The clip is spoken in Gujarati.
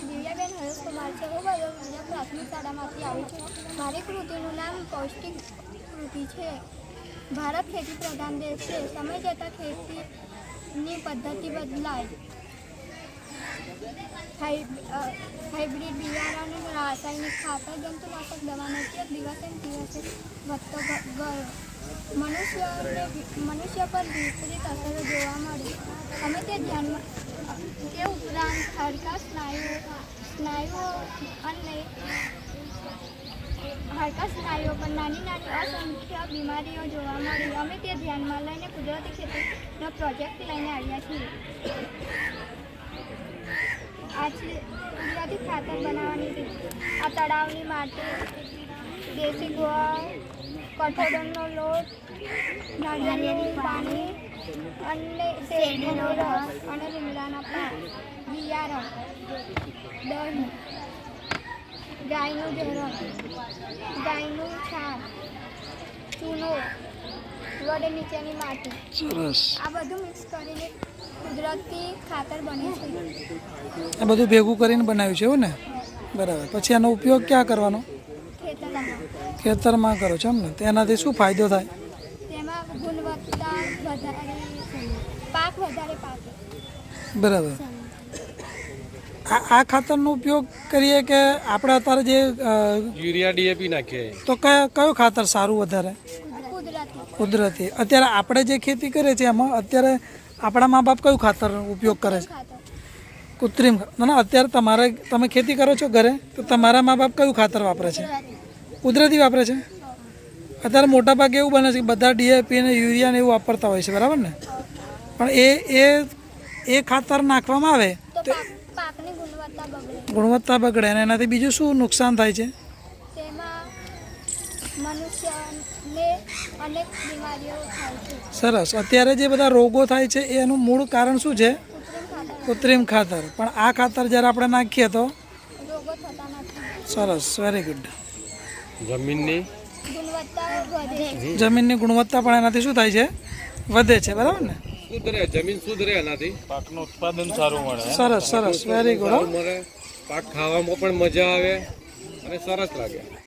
દિવ્યાબેન હરેશકુમાર છે હું વડોદરા પ્રાથમિક શાળામાંથી આવી છું મારી કૃતિનું નામ પૌષ્ટિક કૃતિ છે ભારત ખેતી પ્રધાન દેશ છે સમય જતાં ખેતીની પદ્ધતિ બદલાય હાઇબ્રિડ બિયારણ રાસાયણિક ખાતર જંતુનાશક દવાનો ઉપયોગ દિવસે દિવસે વધતો ગયો મનુષ્યને મનુષ્ય પર વિપરીત અસરો જોવા મળી અમે તે ધ્યાનમાં તે ઉપરાંત હડકા સ્નાયુઓ સ્નાયુઓ અને હાડકા સ્નાયુઓ પર નાની નાની અસંખ્ય બીમારીઓ જોવા મળી. અમે તે ધ્યાનમાં લઈને કુદરતી ખેતીનો પ્રોજેક્ટ લઈને આવ્યા છીએ. આજે કુદરતી ખાતર બનાવવાની આ તળાવની માટી, દેશી ગોળ, કઠોળનો લોટ નાળિયેરનું પાણી અને રસ અને લીમડાના પાન બિયારણ. દહીં ગાયનું ઝરણ ગાયનું છાણ. ચૂનો. વડે નીચેની માટી. સરસ. આ બધું મિક્સ કરીને કુદરતી ખાતર બને છે. આ બધું ભેગું કરીને બનાવ્યું છે એવું ને? બરાબર. પછી આનો ઉપયોગ ક્યાં કરવાનો? ખેતરમાં. ખેતરમાં કરો છો એમ ને? તેનાથી શું ફાયદો થાય? તેમાં ગુણવત્તા વધારે પાક વધારે પાકે. બરાબર. આ આ ખાતરનો ઉપયોગ કરીએ કે આપણે અત્યારે જે યુરિયા ડીએપી નાખીએ? તો કયો કયો ખાતર સારું વધારે? કુદરતી. કુદરતી. અત્યારે આપણે જે ખેતી કરીએ છીએ એમાં અત્યારે આપણા મા બાપ કયું ખાતર ઉપયોગ કરે છે? કૃત્રિમ ના અત્યારે તમારે તમે ખેતી કરો છો ઘરે તો તમારા મા બાપ કયું ખાતર વાપરે છે? કુદરતી. વાપરે છે? અત્યારે મોટા ભાગે એવું બને છે કે બધા ડીએપી ને યુરિયા ને એવું વાપરતા હોય છે બરાબર ને? પણ એ એ એ ખાતર નાખવામાં આવે તો ગુણવત્તા બગડે અને એનાથી બીજું શું નુકસાન થાય છે? તેમાં મનુષ્યને અનેક બીમારીઓ થાય છે. સરસ. અત્યારે જે બધા રોગો થાય છે એનું મૂળ કારણ શું છે? કૃત્રિમ ખાતર. પણ આ ખાતર જ્યારે આપણે નાખીએ તો? રોગો થતા નથી. સરસ. વેરી ગુડ જમીનની જમીનની ગુણવત્તા પણ એનાથી શું થાય છે? વધે છે. બરાબર ને? શુદ્ધ રહે જમીન શુદ્ધ રહે એનાથી. પાકનું ઉત્પાદન સારું મળે સરસ સરસ વેરી ગુડ મળે. પાક ખાવામાં પણ મજા આવે અને સરસ લાગે.